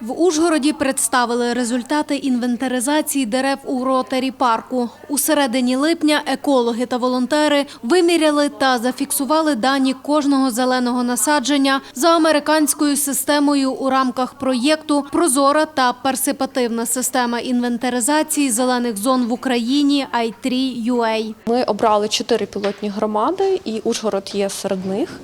В Ужгороді представили результати інвентаризації дерев у ротарі парку. У середині липня екологи та волонтери виміряли та зафіксували дані кожного зеленого насадження за американською системою у рамках проєкту Прозора та персипативна система інвентаризації зелених зон в Україні I3UA. Ми обрали чотири пілотні громади, і Ужгород є серед них.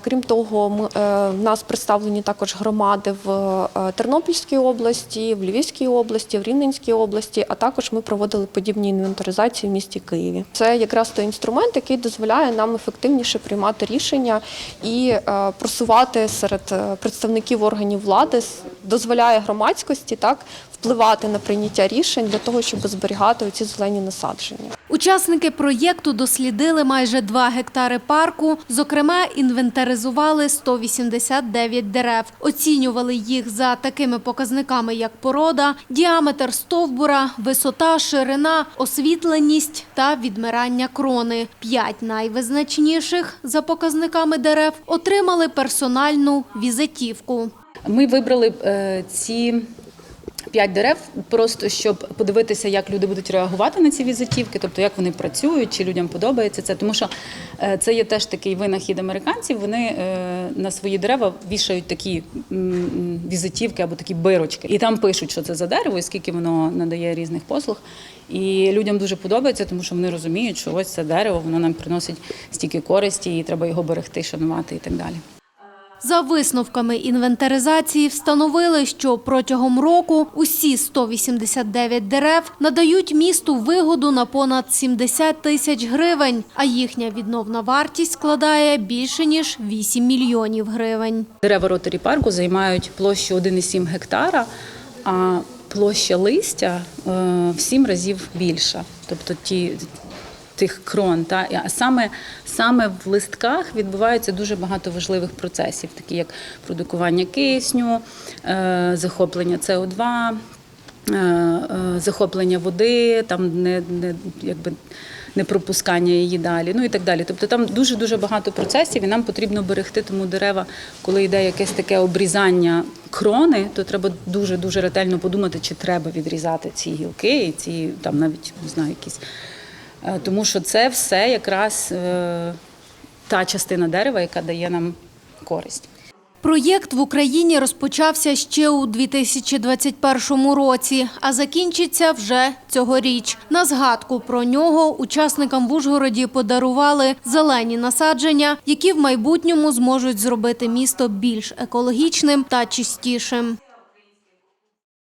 Крім того, е, в нас представлені також громади в е, Тернопільській області, в Львівській області, в Рівненській області, а також ми проводили подібні інвентаризації в місті Києві. Це якраз той інструмент, який дозволяє нам ефективніше приймати рішення і е, просувати серед представників органів влади, дозволяє громадськості так впливати на прийняття рішень для того, щоб зберігати ці зелені насадження. Учасники проєкту дослідили майже 2 гектари парку. Зокрема, інвентаризували 189 дерев. Оцінювали їх за такими показниками, як порода, діаметр стовбура, висота, ширина, освітленість та відмирання крони. П'ять найвизначніших за показниками дерев отримали персональну візитівку. Ми вибрали е, ці п'ять дерев, просто щоб подивитися, як люди будуть реагувати на ці візитівки, тобто як вони працюють, чи людям подобається це. Тому що е, це є теж такий винахід американців. Вони е, на свої дерева вішають такі візитівки або такі бирочки, і там пишуть, що це за дерево і скільки воно надає різних послуг. І людям дуже подобається, тому що вони розуміють, що ось це дерево, воно нам приносить стільки користі, і треба його берегти, шанувати і так далі. За висновками інвентаризації встановили, що протягом року усі 189 дерев надають місту вигоду на понад 70 тисяч гривень, а їхня відновна вартість складає більше ніж 8 мільйонів гривень. Дерева ротарі парку займають площу 1,7 гектара, а площа листя е, в сім разів більша. Тобто ті, тих крон. Та? А саме, саме в листках відбувається дуже багато важливих процесів, такі як продукування кисню, е, захоплення СО2, е, е, захоплення води, там не, не, якби, не пропускання її далі, ну і так далі. Тобто там дуже дуже багато процесів, і нам потрібно берегти тому дерева, коли йде якесь таке обрізання крони, то треба дуже дуже ретельно подумати, чи треба відрізати ці гілки, і ці там навіть не знаю, якісь. Е, Тому що це все якраз е, та частина дерева, яка дає нам користь. Проєкт в Україні розпочався ще у 2021 році, а закінчиться вже цьогоріч. На згадку про нього учасникам в Ужгороді подарували зелені насадження, які в майбутньому зможуть зробити місто більш екологічним та чистішим.